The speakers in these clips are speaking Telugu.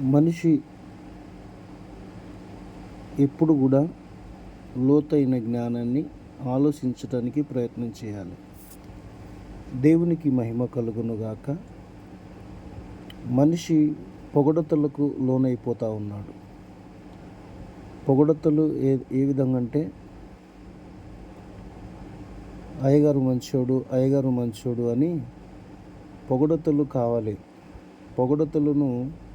మనిషి ఎప్పుడు కూడా లోతైన జ్ఞానాన్ని ఆలోచించటానికి ప్రయత్నం చేయాలి. దేవునికి మహిమ కలుగునుగాక మనిషి పొగడతలకు లోనైపోతూ ఉన్నాడు. పొగడతలు ఏ ఏ విధంగా అంటే అయ్యగారు మంచోడు అయ్యగారు మంచోడు అని పొగడతలు కావాలి. పొగడతలను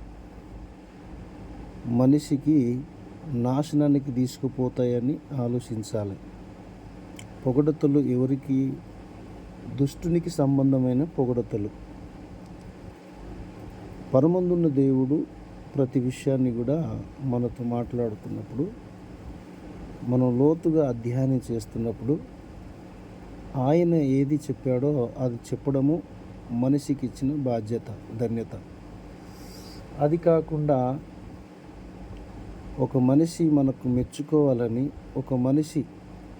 మనిషికి నాశనానికి తీసుకుపోతాయని ఆలోచించాలి. పొగడతలు ఎవరికి? దుష్టునికి సంబంధమైన పొగడతలు. పరమందున్న దేవుడు ప్రతి విషయాన్ని కూడా మనతో మాట్లాడుతున్నప్పుడు మనం లోతుగా అధ్యయనం చేస్తున్నప్పుడు ఆయన ఏది చెప్పాడో అది చెప్పడము మనిషికి ఇచ్చిన బాధ్యత ధన్యత. అది కాకుండా ఒక మనిషి మనకు మెచ్చుకోవాలని ఒక మనిషి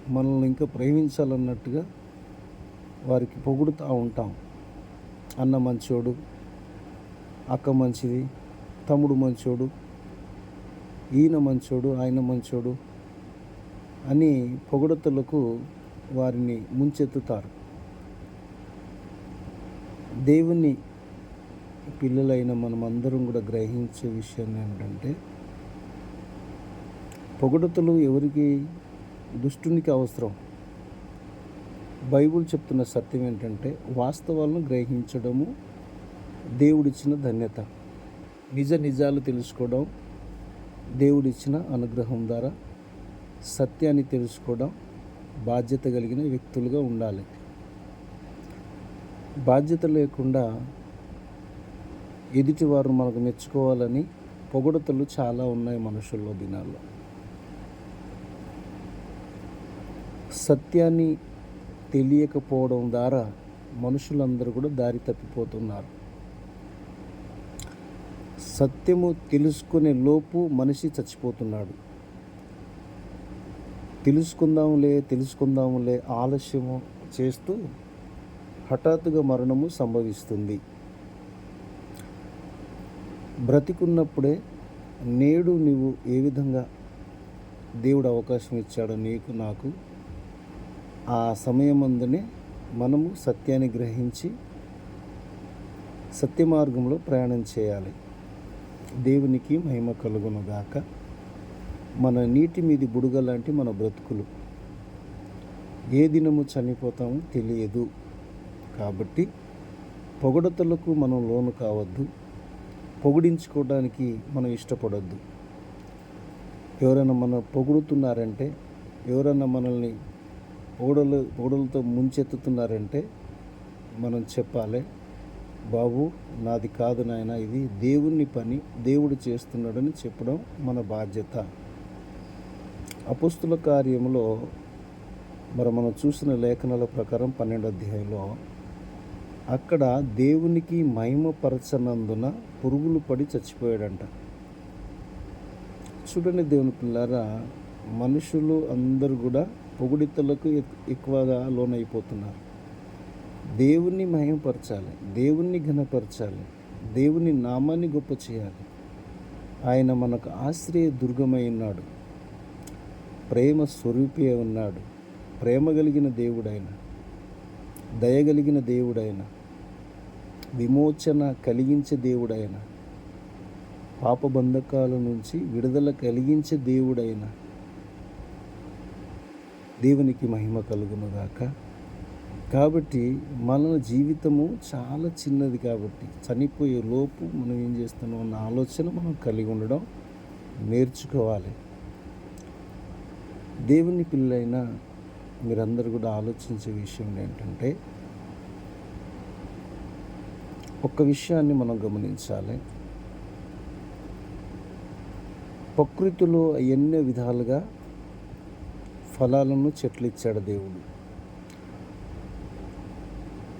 మనల్ని ఇంకా ప్రేమించాలన్నట్టుగా వారికి పొగుడుతూ ఉంటాం. అన్న మంచోడు అక్క మంచిది తమ్ముడు మంచోడు ఈయన మంచోడు ఆయన మంచోడు అని పొగడతలకు వారిని ముంచెత్తుతారు. దేవుని పిల్లలైన మనం అందరం కూడా గ్రహించే విషయం ఏంటంటే పొగడతలు ఎవరికి దుష్టునికి అవసరం? బైబుల్ చెప్తున్న సత్యం ఏంటంటే వాస్తవాలను గ్రహించడము దేవుడిచ్చిన ధన్యత. నిజ నిజాలు తెలుసుకోవడం దేవుడిచ్చిన అనుగ్రహం ద్వారా సత్యాన్ని తెలుసుకోవడం బాధ్యత కలిగిన వ్యక్తులుగా ఉండాలి. బాధ్యత లేకుండా ఎదుటివారు మనకు మెచ్చుకోవాలని పొగడతలు చాలా ఉన్నాయి మనుషుల్లో దినాల్లో. సత్యాన్ని తెలియకపోవడం ద్వారా మనుషులందరూ కూడా దారి తప్పిపోతున్నారు. సత్యము తెలుసుకునే లోపు మనిషి చచ్చిపోతున్నాడు. తెలుసుకుందాములే తెలుసుకుందాములే ఆలస్యము చేస్తూ హఠాత్తుగా మరణము సంభవిస్తుంది. బ్రతికున్నప్పుడే నేడు నువ్వు ఏ విధంగా దేవుడు అవకాశం ఇచ్చాడో నీకు నాకు ఆ సమయమందునే మనము సత్యాన్ని గ్రహించి సత్య మార్గంలో ప్రయాణం చేయాలి. దేవునికి మహిమ కలుగునుగాక మన నీటి మీది బుడుగ లాంటి మన బ్రతుకులు. ఏ దినము చనిపోతామో తెలియదు. కాబట్టి పొగడతలకు మనం లోను కావద్దు. పొగిడించుకోవడానికి మనం ఇష్టపడొద్దు. ఎవరైనా మన పొగుడుతున్నారంటే ఎవరైనా మనల్ని ఓడలు ఓడలతో ముంచెత్తుతున్నారంటే మనం చెప్పాలి. బాబు నాది కాదు నాయన ఇది దేవుని పని దేవుడు చేస్తున్నాడని చెప్పడం మన బాధ్యత. అపుస్తుల కార్యంలో మరి మనం చూసిన లేఖనాల ప్రకారం పన్నెండు అధ్యాయంలో అక్కడ దేవునికి మహిమపరచనందున పురుగులు పడి చచ్చిపోయాడంట. చూడండి దేవుని పిల్లారా మనుషులు అందరూ కూడా పొగుడితలకు ఎక్కువగా లోనైపోతున్నారు. దేవుణ్ణి మహిమపరచాలి దేవుణ్ణి ఘనపరచాలి దేవుని నామాన్ని గొప్ప చేయాలి. ఆయన మనకు ఆశ్రయ దుర్గమై ఉన్నాడు. ప్రేమ స్వరూపి ఉన్నాడు. ప్రేమ కలిగిన దేవుడైన దయగలిగిన దేవుడైన విమోచన కలిగించే దేవుడైన పాపబంధకాల నుంచి విడుదల కలిగించే దేవుడైన దేవునికి మహిమ కలుగునుగాక కాబట్టి మన జీవితము చాలా చిన్నది కాబట్టి చనిపోయే లోపు మనం ఏం చేస్తున్నాం అన్న ఆలోచన మనం కలిగి ఉండడం నేర్చుకోవాలి. దేవుని పిల్లైన మీరందరూ కూడా ఆలోచించే విషయం ఏంటంటే ఒక విషయాన్ని మనం గమనించాలి. ప్రకృతిలో ఎన్నో విధాలుగా ఫలాలను చెట్లు ఇచ్చాడు దేవుడు.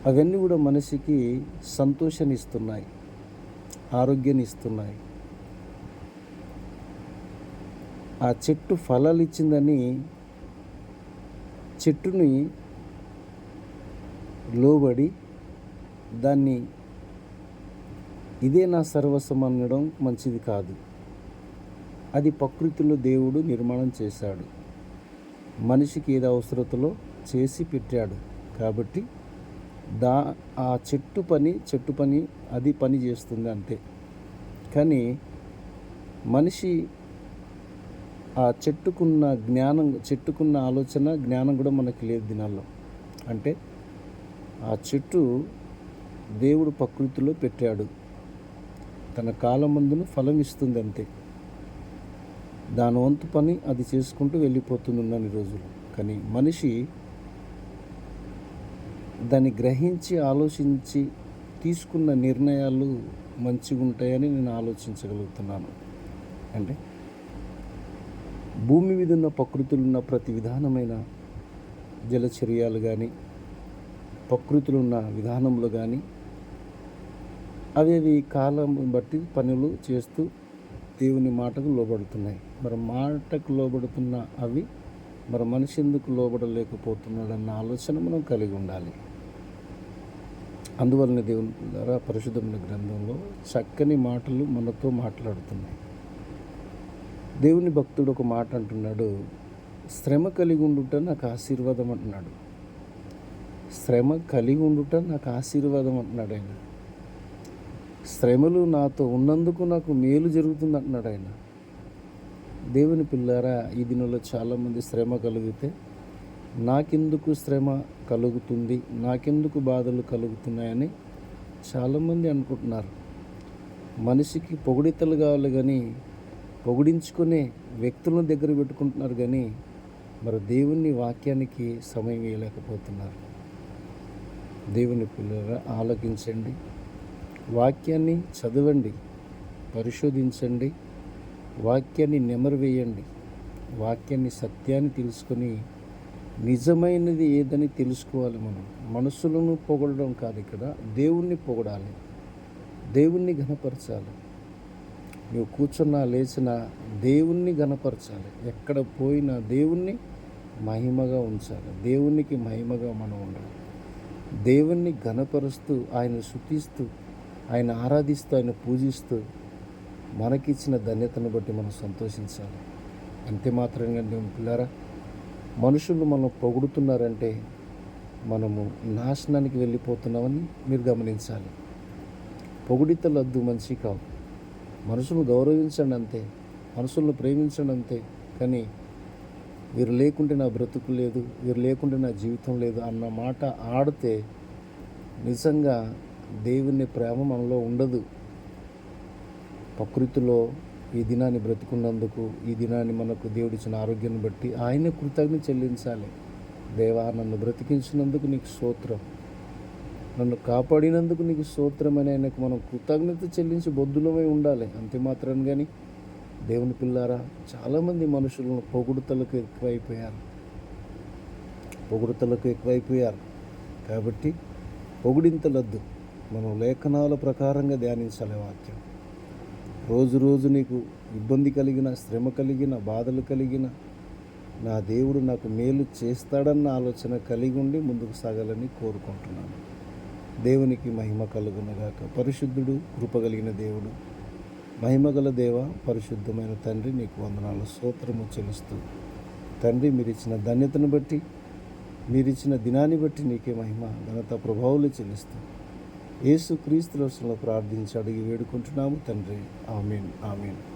అవన్నీ కూడా మనిషికి సంతోషాన్ని ఇస్తున్నాయి ఆరోగ్యాన్ని ఇస్తున్నాయి ఆ చెట్టు ఫలాలు ఇచ్చిందని చెట్టుని లోబడి దాన్ని ఇదే నా సర్వస్వం అనడం మంచిది కాదు. అది ప్రకృతిలో దేవుడు నిర్మాణం చేశాడు. మనిషికి ఏది అవసరతలో చేసి పెట్టాడు. కాబట్టి దా ఆ చెట్టు పని చెట్టు పని అది పని చేస్తుంది అంతే. కానీ మనిషి ఆ చెట్టుకున్న జ్ఞానం చెట్టుకున్న ఆలోచన జ్ఞానం కూడా మనకి లేదు దినాల్లో. అంటే ఆ చెట్టు దేవుడు ప్రకృతిలో పెట్టాడు. తన కాలమందును ఫలం ఇస్తుంది అంతే. దాని వంతు పని అది చేసుకుంటూ వెళ్ళిపోతుంది ఉన్నన్ని రోజులు. కానీ మనిషి దాన్ని గ్రహించి ఆలోచించి తీసుకున్న నిర్ణయాలు మంచిగా ఉంటాయని నేను ఆలోచించగలుగుతున్నాను. అంటే భూమి మీద ఉన్న ప్రకృతిలో ఉన్న ప్రతి విధానమైన జలచర్యాలు కానీ ప్రకృతిలో ఉన్న విధానంలో కానీ అవి అవి కాలం బట్టి పనులు చేస్తూ దేవుని మాటకు లోబడుతున్నాయి. మరి మాటకు లోబడుతున్న అవి మరి మనిషి ఎందుకు లోబడలేకపోతున్నాడన్న ఆలోచన మనం కలిగి ఉండాలి. అందువలన దేవుని ద్వారా పరిశుద్ధమైన గ్రంథంలో చక్కని మాటలు మనతో మాట్లాడుతున్నాయి. దేవుని భక్తుడు ఒక మాట అంటున్నాడు శ్రమ కలిగి ఉండుట నాకు ఆశీర్వాదం అంటున్నాడు. శ్రమ కలిగి ఉండుట నాకు ఆశీర్వాదం అంటున్నాడు ఆయన. శ్రమలు నాతో ఉన్నందుకు నాకు మేలు జరుగుతుంది అంటున్నాడు ఆయన. దేవుని పిల్లారా ఈ దినంలో చాలామంది శ్రమ కలిగితే నాకెందుకు శ్రమ కలుగుతుంది నాకెందుకు బాధలు కలుగుతున్నాయని చాలామంది అనుకుంటున్నారు. మనిషికి పొగిడితలు కావాలి కానీ పొగిడించుకునే వ్యక్తులను దగ్గర పెట్టుకుంటున్నారు కానీ మరి దేవుని వాక్యానికి సమయం ఇవ్వలేకపోతున్నారు దేవుని పిల్లల ఆలోకించండి. వాక్యాన్ని చదవండి పరిశోధించండి వాక్యాన్ని నెమరు వేయండి వాక్యాన్ని సత్యాన్ని తెలుసుకొని నిజమైనది ఏదని తెలుసుకోవాలి మనం. మనసులను పొగడడం కాదు ఇక్కడ దేవుణ్ణి పొగడాలి. దేవుణ్ణి ఘనపరచాలి. నువ్వు కూర్చున్నా లేచినా దేవుణ్ణి ఘనపరచాలి. ఎక్కడ పోయినా దేవుణ్ణి మహిమగా ఉంచాలి. దేవునికి మహిమగా మనం ఉండాలి. దేవుణ్ణి ఘనపరుస్తూ ఆయన శుతిస్తూ ఆయన ఆరాధిస్తూ ఆయన పూజిస్తూ మనకిచ్చిన ధన్యతను బట్టి మనం సంతోషించాలి. అంతే మాత్రంగా మేము పిల్లారా మనుషులు మనం పొగుడుతున్నారంటే మనము నాశనానికి వెళ్ళిపోతున్నామని మీరు గమనించాలి. పొగుడితలద్దు మంచి కావు. మనుషులను గౌరవించండి అంతే మనుషులను ప్రేమించండి అంతే కానీ వీరు లేకుంటే నా బ్రతుకు లేదు వీరు లేకుంటే నా జీవితం లేదు అన్న మాట ఆడితే నిజంగా దేవుని ప్రేమ మనలో ఉండదు. ప్రకృతిలో ఈ దినాన్ని బ్రతుకున్నందుకు ఈ దినాన్ని మనకు దేవుడిచ్చిన ఆరోగ్యాన్ని బట్టి ఆయన కృతజ్ఞ చెల్లించాలి. దేవా నన్ను బ్రతికించినందుకు నీకు స్తోత్రం. నన్ను కాపాడినందుకు నీకు స్తోత్రం అని ఆయనకు మనం కృతజ్ఞత చెల్లించి బొద్దులమై ఉండాలి. అంతే మాత్రం కానీ దేవుని పిల్లారా చాలామంది మనుషులను పొగుడుతలకు ఎక్కువైపోయారు. పొగుడుతలకు ఎక్కువైపోయారు. కాబట్టి పొగిడింతలద్దు. మనం లేఖనాల ప్రకారంగా ధ్యానించాలి వాక్యం. రోజు రోజు నీకు ఇబ్బంది కలిగిన శ్రమ కలిగిన బాధలు కలిగిన నా దేవుడు నాకు మేలు చేస్తాడన్న ఆలోచన కలిగి ఉండి ముందుకు సాగాలని కోరుకుంటున్నాను. దేవునికి మహిమ కలుగునగాక. పరిశుద్ధుడు కృప కలిగిన దేవుడు మహిమగల దేవ పరిశుద్ధమైన తండ్రి నీకు వందనాలు. సూత్రము చెల్లిస్తూ తండ్రి మీరిచ్చిన ధన్యతను బట్టి మీరిచ్చిన దినాన్ని బట్టి నీకే మహిమ ఘనత ప్రభావాలు చెల్లిస్తూ యేసు క్రీస్తు ప్రార్థించి అడిగి వేడుకుంటున్నాము తండ్రి. Amen amen.